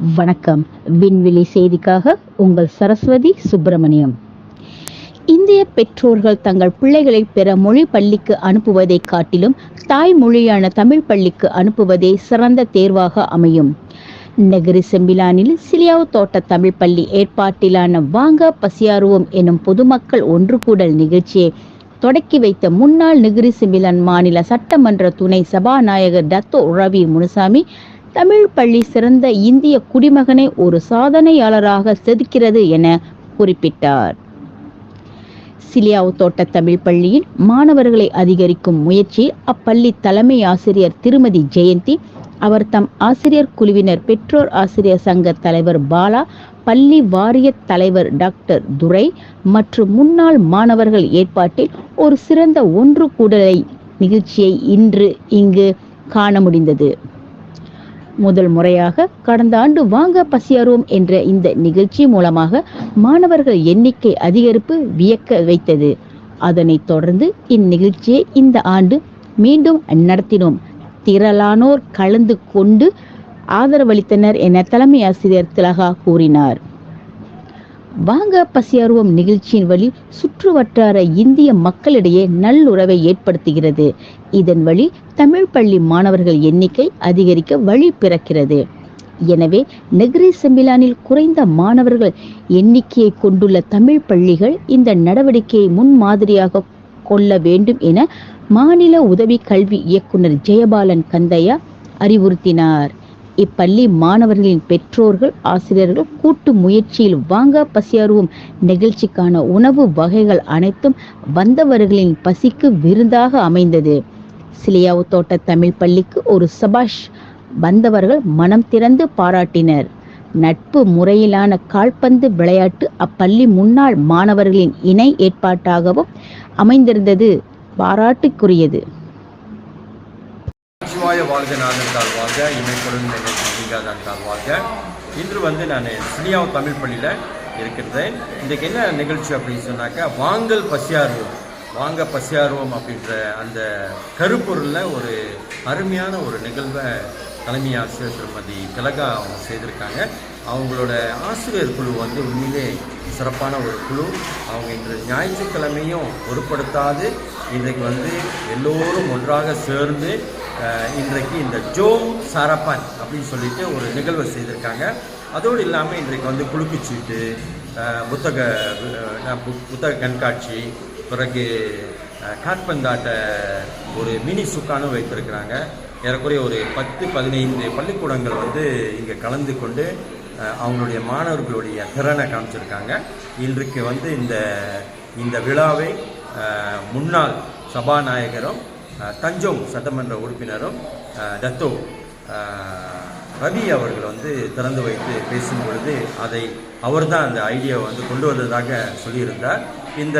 வணக்கம். விண்வெளி செய்திக்காக உங்கள் சரஸ்வதி சுப்பிரமணியம். இந்திய பெற்றோர்கள் தங்கள் பிள்ளைகளை பிற மொழி பள்ளிக்கு அனுப்புவதை காட்டிலும் தாய்மொழியான தமிழ் பள்ளிக்கு அனுப்புவதே சிறந்த தேர்வாக அமையும். நெகிரி செம்பிலானில் சிலியாவு தோட்ட தமிழ் பள்ளி ஏற்பாட்டிலான வாங்க பசியாருவோம் எனும் பொதுமக்கள் ஒன்று கூடல் நிகழ்ச்சியை தொடக்கி வைத்த முன்னாள் நெகிரி செம்பிலான் மாநில சட்டமன்ற துணை சபாநாயகர் டத்தோ ரவி முனுசாமி தமிழ் பள்ளி சிறந்த இந்திய குடிமகனை ஒரு சாதனையாளராக செதுக்கிறது என குறிப்பிட்டார். சிலியாவு தோட்ட தமிழ் பள்ளியில் மாணவர்களை அதிகரிக்கும் முயற்சியில் அப்பள்ளி தலைமை ஆசிரியர் திருமதி ஜெயந்தி அவர் தம் ஆசிரியர் குழுவினர் பெற்றோர் ஆசிரியர் சங்க தலைவர் பாலா பள்ளி வாரிய தலைவர் டாக்டர் துரை மற்றும் முன்னாள் மாணவர்கள் ஏற்பாட்டில் ஒரு சிறந்த ஒன்று கூடலை நிகழ்ச்சியை இன்று இங்கு காண முடிந்தது. முதல் முறையாக கடந்த ஆண்டு வாங்க பசியாரோம் என்ற இந்த நிகழ்ச்சி மூலமாக மாணவர்கள் எண்ணிக்கை அதிகரிப்பு வியக்க வைத்தது. அதனைத் தொடர்ந்து இந்நிகழ்ச்சியை இந்த ஆண்டு மீண்டும் நடத்தினோம். திரளானோர் கலந்து கொண்டு ஆதரவளித்தனர் என தலைமை ஆசிரியர் திலகா கூறினார். வாங்க பசியார்வம் நிகழ்ச்சியின் வழி சுற்று வட்டார இந்திய மக்களிடையே நல்லுறவை ஏற்படுத்துகிறது. இதன் வழி தமிழ் பள்ளி மாணவர்கள் எண்ணிக்கை அதிகரிக்க வழி பிறக்கிறது. எனவே நெகிரி செம்பிலானில் குறைந்த மாணவர்கள் எண்ணிக்கையை கொண்டுள்ள தமிழ் பள்ளிகள் இந்த நடவடிக்கையை முன்மாதிரியாக கொள்ள வேண்டும் என மாநில உதவி கல்வி இயக்குனர் ஜெயபாலன் கந்தையா அறிவுறுத்தினார். இப்பள்ளி மாணவர்களின் பெற்றோர்கள் ஆசிரியர்கள் கூட்டு முயற்சியில் வாங்க பசியாருவும் நிகழ்ச்சிக்கான உணவு வகைகள் அனைத்தும் வந்தவர்களின் பசிக்கு விருந்தாக அமைந்தது. சிலியாவு தோட்ட தமிழ் பள்ளிக்கு ஒரு சபாஷ் வந்தவர்கள் மனம் திறந்து பாராட்டினர். நட்பு முறையிலான கால்பந்து விளையாட்டு அப்பள்ளி முன்னாள் மாணவர்களின் இணை ஏற்பாட்டாகவும் அமைந்திருந்தது. பாராட்டுக்குரியது. சிவாய வாழ்க நாதன் தாழ்வாக இமைப்பொருள் நீங்காதான் தாழ்வாக இன்று வந்து நான் சிலியாவ் தமிழ் பள்ளியில் இருக்கின்றேன் இன்றைக்கு என்ன நிகழ்ச்சி அப்படின்னு சொன்னாக்கா வாங்கல் பசியார்வம் வாங்க பசியார்வம் அப்படின்ற அந்த கருப்பொருளில் ஒரு அருமையான ஒரு நிகழ்வை தலைமை ஆசிரியர் திருமதி திலகா அவங்க செய்திருக்காங்க. அவங்களோட ஆசிரியர் குழு வந்து உண்மையிலே சிறப்பான ஒரு குழு. அவங்க இன்று ஞாயிற்றுக்கிழமையும் பொருட்படுத்தாது. இன்றைக்கு வந்து எல்லோரும் ஒன்றாக சேர்ந்து இன்றைக்கு இந்த ஜோ சாரப்பான் அப்படின்னு சொல்லிட்டு ஒரு நிகழ்வை செய்திருக்காங்க. அதோடு இல்லாமல் இன்றைக்கு வந்து குலுக்குச்சீட்டு புத்தக புத்தக கண்காட்சி பிறகு காட்பந்தாட்ட காற்பந்தாட்ட ஒரு மினி சுக்கானும் வைத்திருக்கிறாங்க. ஏறக்குறைய ஒரு பத்து பதினைந்து பள்ளிக்கூடங்கள் வந்து இங்கே கலந்து கொண்டு அவங்களுடைய மாணவர்களுடைய திறனை காமிச்சிருக்காங்க. இன்றைக்கு வந்து இந்த இந்த விழாவை முன்னாள் சபாநாயகரும் தஞ்சோங் சட்டமன்ற உறுப்பினரும் தத்தோ ரவி அவர்கள் வந்து திறந்து வைத்து பேசும் பொழுது அதை அவர்தான் அந்த ஐடியாவை வந்து கொண்டு வந்ததாக சொல்லியிருந்தார். இந்த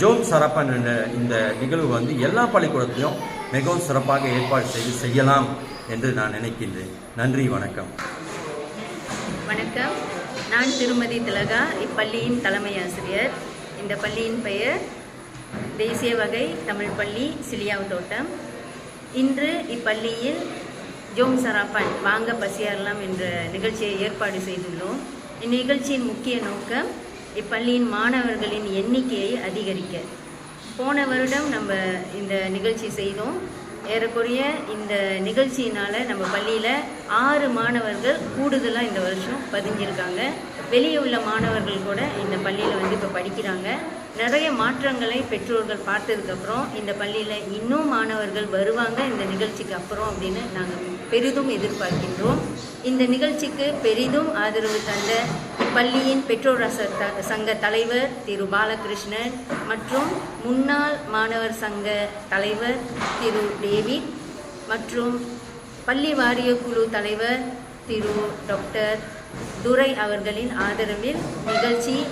ஜோம் சரப்பன் இந்த நிகழ்வு வந்து எல்லா பள்ளிக்கூடத்திலும் மிகவும் சிறப்பாக ஏற்பாடு செய்து செய்யலாம் என்று நான் நினைக்கின்றேன். நன்றி வணக்கம். வணக்கம். நான் திருமதி திலகா இப்பள்ளியின் தலைமை ஆசிரியர். இந்த பள்ளியின் பெயர் தேசிய வகை தமிழ் பள்ளி சிலியாவு தோட்டம். இன்று இப்பள்ளியில் ஜோம் சராப்பன் வாங்க பசியாரலாம் என்ற நிகழ்ச்சியை ஏற்பாடு செய்துள்ளோம். இந்நிகழ்ச்சியின் முக்கிய நோக்கம் இப்பள்ளியின் மாணவர்களின் எண்ணிக்கையை அதிகரிக்க. போன வருடம் நம்ம இந்த நிகழ்ச்சி செய்தோம். ஏறக்குறைய இந்த நிகழ்ச்சியினால் நம்ம பள்ளியில் ஆறு மாணவர்கள் கூடுதலாக இந்த வருஷம் பதிஞ்சிருக்காங்க. வெளியே உள்ள மாணவர்கள் கூட இந்த பள்ளியில் வந்து இப்போ படிக்கிறாங்க. நிறைய மாற்றங்களை பெற்றோர்கள் பார்த்ததுக்கப்புறம் இந்த பள்ளியில் இன்னும் மாணவர்கள் வருவாங்க இந்த நிகழ்ச்சிக்கு அப்புறம் அப்படின்னு நாங்கள் பெரிதும் எதிர்பார்க்கின்றோம். இந்த நிகழ்ச்சிக்கு பெரிதும் ஆதரவு தந்த பள்ளியின் பெற்றோர் த- சங்க தலைவர் திரு பாலகிருஷ்ணன் மற்றும் முன்னாள் மாணவர் சங்க தலைவர் திரு டேவிட் மற்றும் பள்ளி வாரிய குழு தலைவர் திரு டாக்டர் துரை அவர்களின் ஆதரவில் நிகழ்ச்சி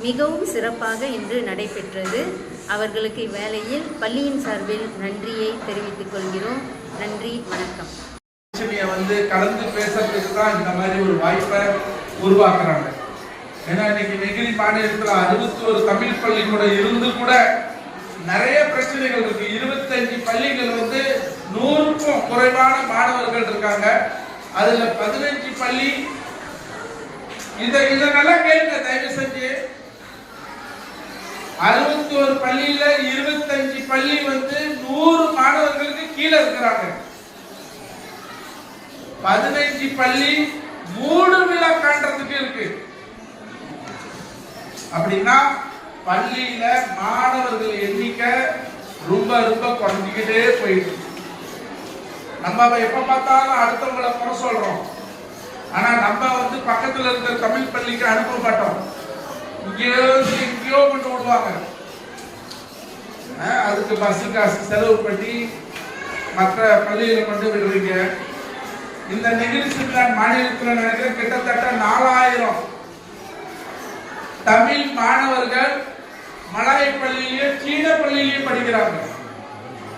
மிகவும் சிறப்பாக இன்று நடைபெற்றது. அவர்களுக்கு இவ்வேளையில் பள்ளியின் சார்பில் நன்றியை தெரிவித்துக் கொள்கிறோம். நன்றி வணக்கம். வந்து கலந்து பேசுறதுக்கு தான் இந்த மாதிரி ஒரு வாய்ப்பை உருவாக்குறாங்க. ஏன்னா இன்னைக்கு நெகிரி மாநிலத்தில் அறுபத்தி ஒரு தமிழ் பள்ளி கூட இருந்து கூட நிறைய பிரச்சனைகள் இருக்கு. இருபத்தஞ்சு பள்ளிகள் வந்து நூறுக்கும் குறைவான மாணவர்கள் இருக்காங்க. அதுல பதினஞ்சு பள்ளி இத இத நல்லா கேளுங்க தயவு செஞ்சு. அறுபத்தி ஒரு பள்ளியில இருபத்தஞ்சு பள்ளி வந்து நூறு மாணவர்களுக்கு கீழே இருக்கிறாங்க. பதினைஞ்சு பள்ளி மூணு விழா காண்றதுக்கு இருக்கு. அப்படின்னா பள்ளியில மாணவர்கள் எண்ணிக்கை ரொம்ப ரொம்ப குறைஞ்சிக்கிட்டே போயிட்டு நம்ம அப்ப எப்ப பார்த்தாலும் அடுத்தவங்களை குறை சொல்றோம். ஆனா நம்ம வந்து பக்கத்துல இருக்கிற தமிழ் பள்ளிக்கு அனுப்ப மாட்டோம். இங்கேயோ எங்கேயோ கொண்டு விடுவாங்க. அதுக்கு பஸ் காசு செலவு பண்ணி மற்ற பள்ளியில கொண்டு விடுறீங்க இந்த நிகழ்ச்சி மாநிலத்தில் நினைக்கிறேன் கிட்டத்தட்ட நாலாயிரம். தமிழ் மாணவர்கள் மலாய் பள்ளியிலேயே சீன பள்ளியிலேயே படிக்கிறாங்க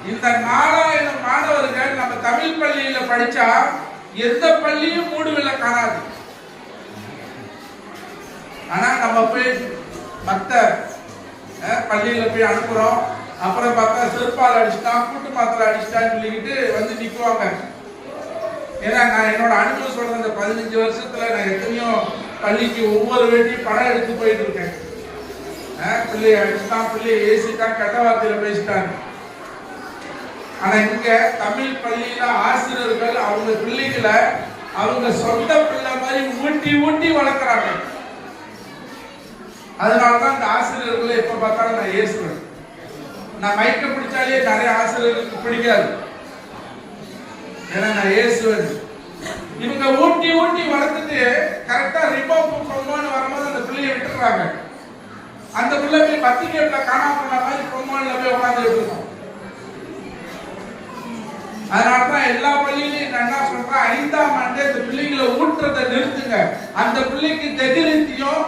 இந்த நாலாயிரம் மாணவர்கள் நம்ம தமிழ் பள்ளியில படிச்சா எந்த பள்ளியும் மூடுவில காணாது. ஆனா நம்ம போய் மத்த அஹ், பள்ளியில போய் அனுப்புறோம். அப்புறம் பார்த்தா செருப்பால் அடிச்சுட்டான் கூட்டு மாத்திரை அடிச்சுட்டான்னு சொல்லிக்கிட்டு வந்து நிற்குவாங்க ஏன்னா நான் என்னோட அனுபவம் சொல்றேன் இந்த பதினஞ்சு வருஷத்துல நான் எத்தனையோ பள்ளிக்கு ஒவ்வொரு வேட்டியும் படம் எடுத்து போயிட்டு இருக்கேன். அஹ், பிள்ளைய அடிச்சுட்டான் பிள்ளைய ஏசிட்டான் கெட்ட வார்த்தையில பேசிட்டாங்க ஆனா இங்க தமிழ் பள்ளியில ஆசிரியர்கள் அவங்க பிள்ளைகளை அவங்க சொந்த பிள்ளை மாதிரி ஊட்டி ஊட்டி வளர்க்குறாங்க. அதனாலதான் இந்த ஆசிரியர்களை எப்ப பார்த்தாலும் நான் ஏசுவேன். நான் மைக்க பிடிச்சாலே நிறைய ஆசிரியர்களுக்கு பிடிக்காது. ஏன்னா நான் ஏசுவேன். இவங்க ஊட்டி ஊட்டி வளர்த்துட்டு கரெக்டா ரிமோட் பொம்மோன்னு வரும்போது அந்த பிள்ளையை விட்டுறாங்க அந்த பிள்ளை போய் பத்திரிகைல காணாம போன மாதிரி பொம்மோன்ல போய் உட்காந்துட்டு இருக்கும் அதனால தான் எல்லா பள்ளியிலையும் நான் என்ன சொல்றேன் ஐந்தாம் ஆண்டு இந்த பிள்ளைங்களை ஊட்டுறதை நிறுத்துங்க. அந்த பிள்ளைக்கு தைரியத்தையும்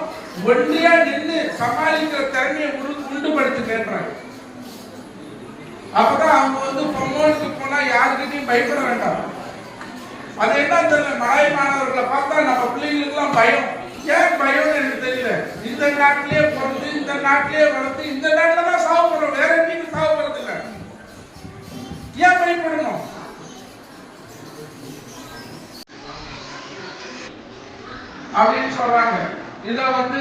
ஒன்றியா நின்று சமாளிக்கிற திறமையை உண்டு- உண்டுபடுத்துங்கன்றாங்க. அப்பதான் அவங்க வந்து பொம்மோனுக்கு போனா யாருக்கிட்டையும் பயப்பட வேண்டாம். அது என்ன தெரியல மலாய் மாணவர்களை பார்த்தா நம்ம பிள்ளைங்களுக்குலாம் பயம். ஏன் பயம்னு எனக்கு தெரியல. இந்த நாட்டிலேயே பிறந்து இந்த நாட்டிலேயே வளர்த்து இந்த நாட்டில் தான் சாவு வேற எங்கேயும் சாவு இல்லை ஏன் பயப்படணும்? அப்படின்னு சொல்றாங்க. இத வந்து